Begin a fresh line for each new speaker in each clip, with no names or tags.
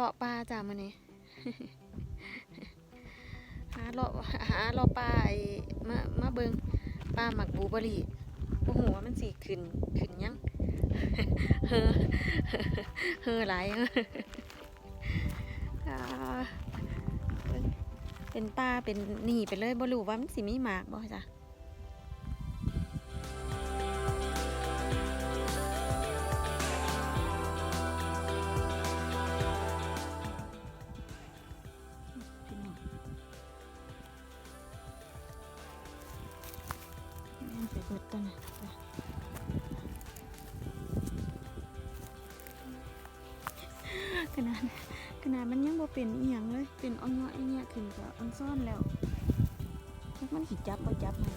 เลาะปลาจ้ามื้อนี้หาเลาะหาเลาะปลาไอ้มามาเบิงปลาหมักบูเบอร์รี่บ่ฮู้ว่ามันสิขึ้นขึ้นยังเฮอเฮอหลายเป็นปลาเป็นนี่ไปเลยบ่รู้ว่ามันสิมีหมากบ่จ้ะ นาดมันยังบ่เป็นอีหยังเลย เป็นอ่อนเงาะไอ้เนี่ยขึ้นก็อ่อนซ่อนแล้วจักมันสิจับบ่จับมัน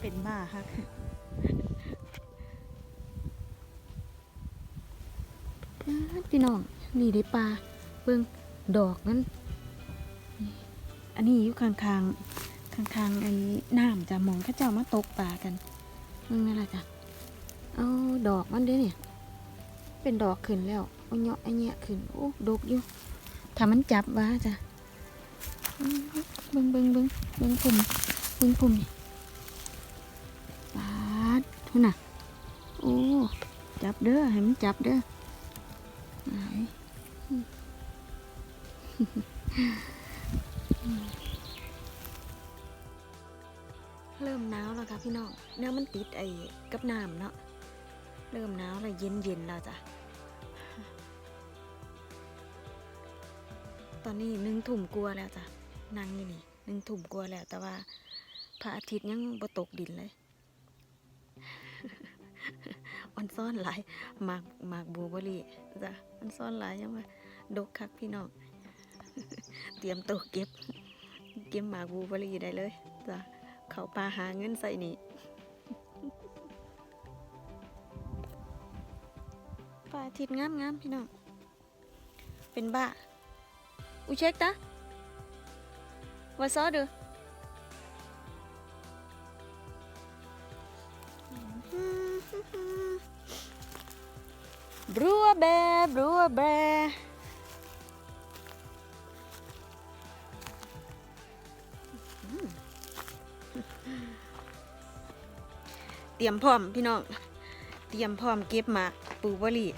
เป็นบ้าคักอ๊าดพี่น้องนี่ได้ปลาเบิ่งดอกนั้นนี่อันนี้อยู่ข้างๆข้างๆไอ้น้ำจะมองเข้าเจ้ามาตกปลากันมึงนั่นแหละจ้ะเอาดอกมันเด้เนี่ย เป็นดอกขึ้นแล้วเอาเนาะไอเนี้ยขึ้นโอ้ดกอยู่ถ้ามันจับว่าจ้ะเบิ่งเบิ่งเบิ่งเบิ่งพุ่มเบิ่งพุ่มนี่ปาดทุนน่ะโอ้จับเด้อให้มันจับเด้อไหนเริ่มหนาวแล้วค่ะพี่น้องเนื้อมันติดไอ้กับน้ำเนาะเริ่มหนาวแล้วเย็นเย็นแล้วจ้ะ ตอนนี้หนึ่งถุ่มกลัวแล้วจ้ะนั่งอยู่นี่หนึ่งถุ่มกลัวแล้ว แต่ว่าพระอาทิตย์ยังบ่ตกดินเลยออนซ่อนหลายหมากหมากบูเบอรี่จ้ะออนซ่อนหลายยังว่าดกคักพี่น้องเตรียมตัวเก็บ เก็บหมากบูเบอรี่ได้เลยจ้ะเขาปลาหาเงินใส่นี่ปลาทิดงามงามพี่น้อง เป็นบ้า อุเช็คตะว่าซอดูบรัวแบร์บรัวแบเตรียมพร้อมพี่น้อง เตรียมพร้อมเก็บหมาก ปูบอร์รี่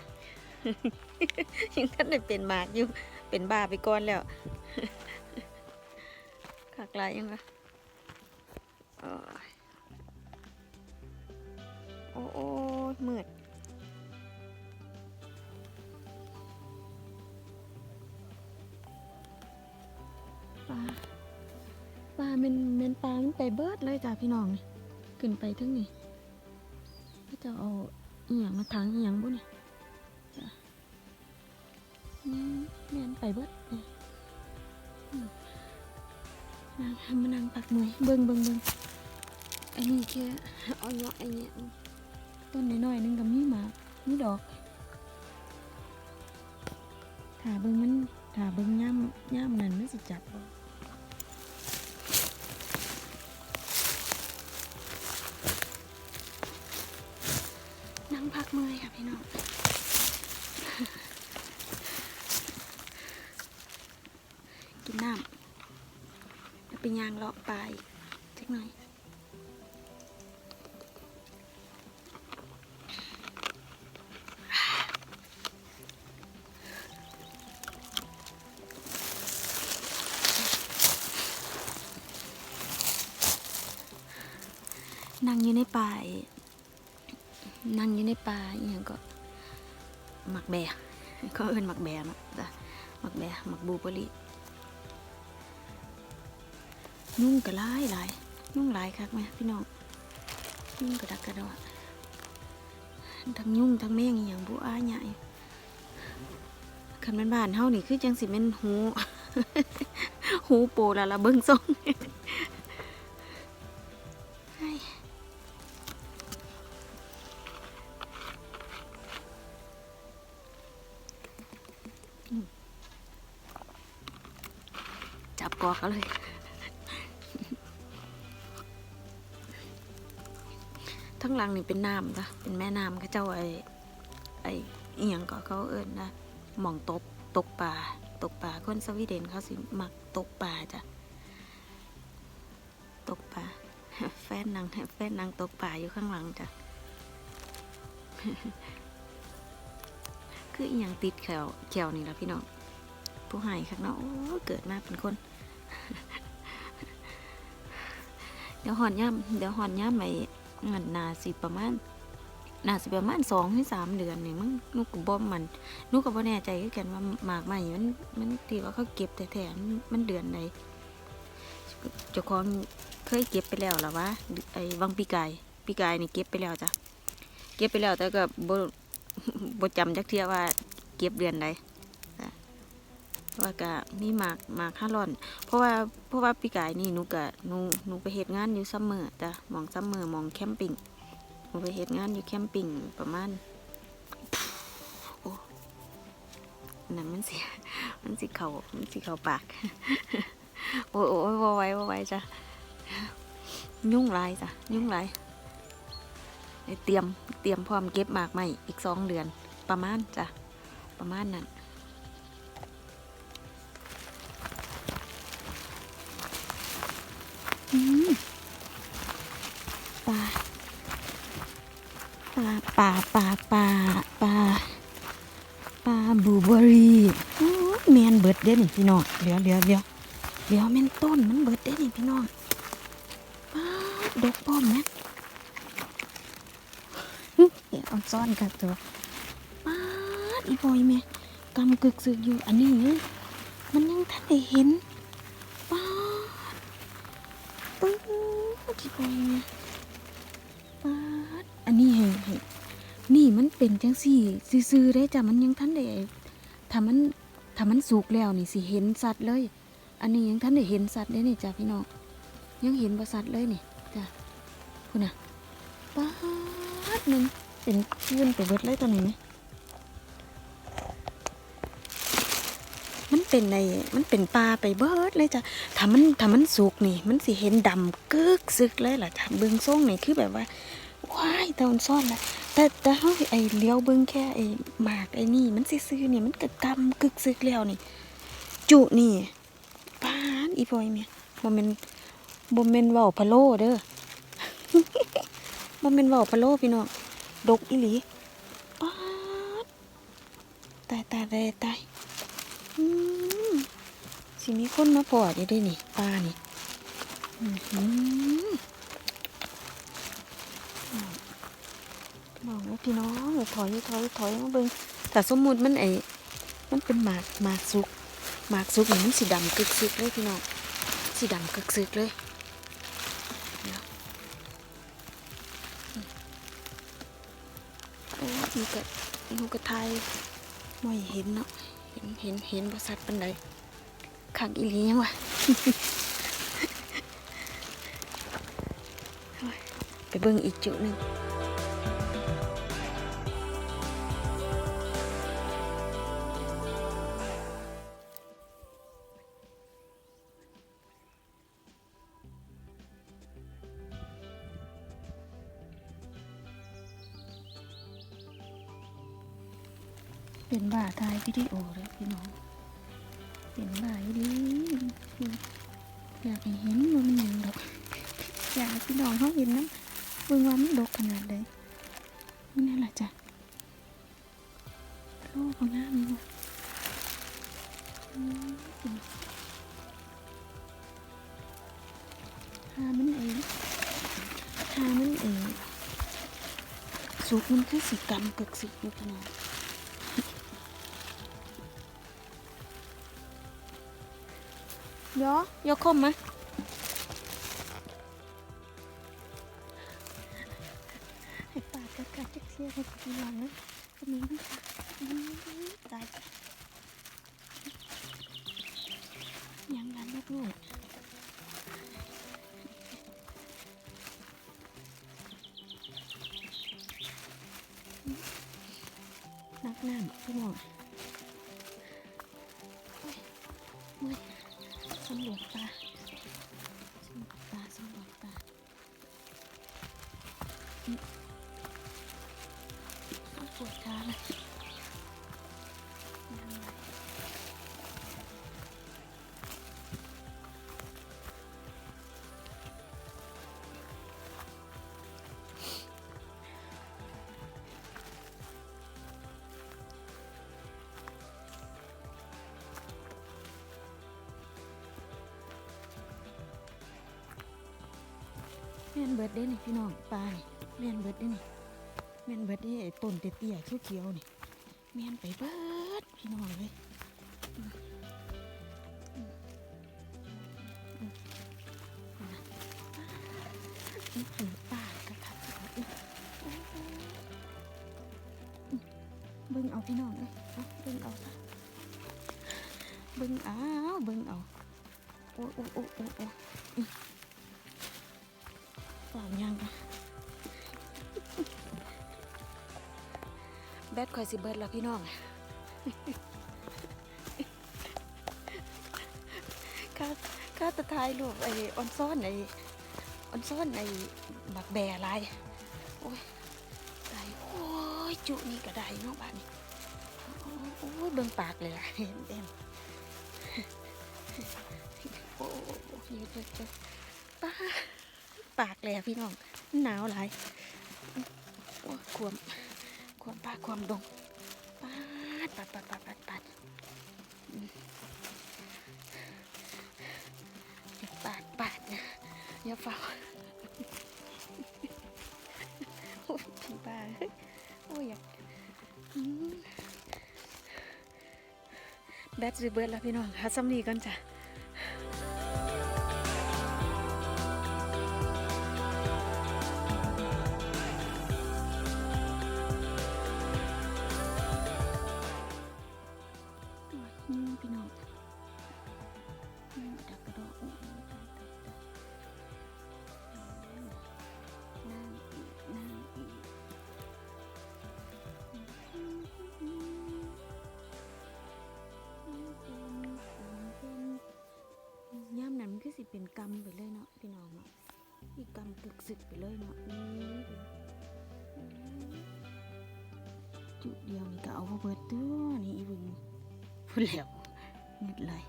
ยังท่านได้เป็นหมากอยู่ เป็นบ้าไปก่อนแล้วขากลายยังวะโอ้โอ้มืดปลาปลามันมันปลามันไปเบิดเลยจ้ะพี่น้องนี่ขึ้นไปทั้งนี่ก็จะเอาอีหยังมาทางอีหยังบุนี่ แม่นไปเบิดนี่อืมนางมานั่งปักหน่วยเบิ่งเบิ่งเบิ่งไอ้นี่แค่เอาเนาะไอ้เนี่ยต้นน้อยๆนึงก็มีหมากมีดอกถ้าเบิ่งมันถ้าเบิ่งย่ำย่ำนั่นมันสิจับบ่นั่งพักเมื่อยค่ะพี่น้อง กินน้ำแล้วไปย่างเลาะปลาอีกจักหน่อยนั่งอยู่ในป่านั่งอยู่ในป่าอหย่างก็หมักแบะเขาเอินหมักแบะเนาะจ้ะหมักแบะหมักบูเบอร์รี่ นุ่งกระลายหลายนุ่งหลายคักไหมพี่น้องนุ่งกระดักกระดอดทั้งยุ่งทั้งแมงอย่างบุอ้าใหญ่คันบ้านบ้านเฮานี่คือจังสิเป็นหู หูโปละละเบิ้งซ่อง ทั้งหลังนี่เป็นน้ำจ้ะเป็นแม่น้ำเขาเจ้าไอ้ไอ้เอียงก็เขาเอิญนะหมองตกตกปลาตกปลาคนสวีเดนเขาสิมักตกปลาจ้ะตกปลาแฟนนางแฟนนางตกปลาอยู่ข้างหลังจ้ะคืออีหยังติดแขวแขวนี่ละพี่น้องผู้ใหายข้างนอกโอ้เกิดมาเป็นคน เดี๋ยวหอนย่ำเดี๋ยวหอนย่ำไป เงินนาสิประมาณนาสิประมาณสองถึงสามเดือนนี่มึงนุกกับ่มันนุกกับบ่แน่ใจคือกันว่าหมากใหม่มันมันที่ว่าเขาเก็บแต่แถมมันเดือนใดเจ้าของเคยเก็บไปแล้วหรอวะไอ้วังปีกายปีกายนี่เก็บไปแล้วจ้ะเก็บไปแล้วแต่ก็บ่บ่จำจักเทียว่าเก็บเดือนใด จ้ว่าก็มีหมากหมากห้าร่อน เพราะว่าเพราะว่าปีกายนี่หนูกะหนูหนูไปเฮ็ดงานอยู่ซัมเมอร์จ้ะมองซัมเมอร์มองแคมปิ้งหนูไปเฮ็ดงานอยู่แคมปิ้งประมาณโอ้นั่นมันสิมันสิเขามันสิเขาปาก โอ้ยโอ้ยว่าไว้ว่าไว้จ้ะยุ่งหลายจ้ะยุ่งหลายเดี๋ยวเตรียมเตรียมพร้อมเก็บหมากใหม่อีกสองเดือนประมาณจ้ะประมาณนั้น ปลาปลาปลาปลาปลาปลาปลาบลูเบอร์รี่โอ้ยแมนเบิดเด้นี่พี่น้องเดี๋ยวเดี๋ยวเดี๋ยวเดี๋ยวแมนต้นมันเบิดเด้นี่พี่น้องปลาดกป้อมนะเดี๋ยวเอาซ่อนกับตัวปลาอีบอยแม่กำกึกสึกอยู่อันนี้มันยังทันได้เห็นปลาด ปื๊ ที่ไปเนี่ยป๊าดอันนี้ให้ให้นี่มันเป็นจังสี่ซื่อๆได้จ้ะมันยังทันได้ถ้ามันถ้ามันสุกแล้วนี่สิเห็นสัตว์เลย อันนี้ยังทันได้เห็นสัตว์ได้นี่จ้ะพี่น้องยังเห็นบ่สัตว์เลยนี่จ้ะคุณน่ะป๊าดนึงเป็นยื่นไปเบิดเลยตัวนี้ไหม เป็นในมันเป็นปลาไปเบิดเลยจ้ะถ้ามันถ้ามันสุกนี่ มันสิเห็นดำกึกซึกเลยล่ะถ้าเบิ่งทรงนี่คือแบบว่าว้ายตอนซ่อนละแต่แต่เฮาไอเลี้ยวเบิ่งแค่ไอหมากไอนี่ มันซื่อๆนี่มันก็ดำกึกซึกแล้วนี่ จุนี่ปานอีพอยเมียบ่แม่นบ่แม่นเว้าพะโล้เด้อบ่แม่นเว้าพะโล้พี่น้องดกอีหลีปานตายตายตายตายอืม สิมีคนมาปอดอยู่ด้วยนี่ปลานี่มอหือบอกว่าพี่น้องถอยถอยถอยมาเบิ่งแต่สมมุติมันไอ้มันเป็นหมากหมากสุกหมากสุกนี่มันสีดำกึกซึกเลยพี่น้องสีดำกึกซึกเลยเดี๋ยวโอ้ยกะนูกระทายไม่เห็นเนาะเห็นเห็นเห็นบริษัทปันใด ขังอีหลียังวะโอ้ยไปเบิ่งอีกจุดหนึ่งเป็นบ่าทายวิดีโอเลยพี่น้อง เป็นบ่าอีหลีอยากให้เห็นว่ามันหยังดอกอยากให้พี่น้องเขาเห็นนะเบิ่งว่ามันดกขนาดใดนี่แหละจ้ะโลกของน้ามีบ่อืมทามันเองทามันเองสุกมันคือสีกำกึกสิอยู่พี่น้องเดี๋ ยวยกคมมาให้ปาดกัดกัดจักเสียให้กูหลังนะก็มีมันค่ะตายยังดันลูกลูกนักหน้ำพี่น้อง สำรวจตา ม่นเบิดเด้นี่พี่น้องปลานี่แม่นเบิดเด้นี่แม่นเบิดเด้ไอ้ต้นเตี้ยๆเขียวๆนี่แม่นไปเบิดพี่น้องเลยอืมอืมอืมอืมอืมอืมปลากระทับกระทับอืมโอ้โหอืมเบิ่งเอาพี่น้องเลยเบิ่งเอาซะเบิ่งเอาเบิ่งเอาโอ้โอ้โอ้โอ้ โอ้อืมเปล่ายังแบตคอยสิเบิดแล้วพี่น้องข้าข้าจะทายลูกไอ้ออนซ่อนไอ้ออนซ่อนไอ้บักแบร์ลายโอ้ยได้โอ้ยจุนี่ก็ได้เนาะบ้านนี้โอ้ยเบิ่งปากเลยล่ะเห็นเต็มโอ้ยเยอะเยอะเยอะป้า ปากเลยพี่น้องหนาวหลายขวมควมป่าควมดงปาดปัดปัดปัดปัดปัดปาดปาดนะอย่าเฝ้าโอ้ยพี่ป้าโอ้ยอยากแบตสิเบิร์ดแล้วพี่น้องหาซ้ำนีก่อนจ้ะ นั้นมันคือสิเป็นกรรมไปเลยเนาะพี่น้องเนาะอีกกรรมตึกสึกไปเลยเนาะนี่จุดเดียวนี่ก็เอาเบิดตัวนี่อีบึงพูดแล้วเงิดเลย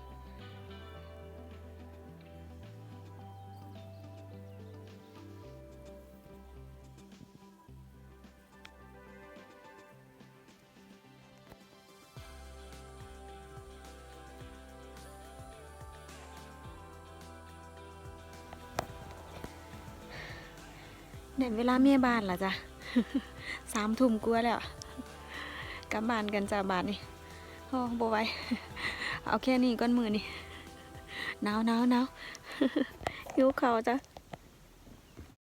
เนี่ยเวลาเมียบ้านล่ะจ้ะสามทุ่มกลัวแล้วกลับบ้านกันจ้าบ้านนี่โอ้บไหวเอาแค่นี้ก้อนมือนี่หนาวหนาวหนาวหิวเขาจ้ะ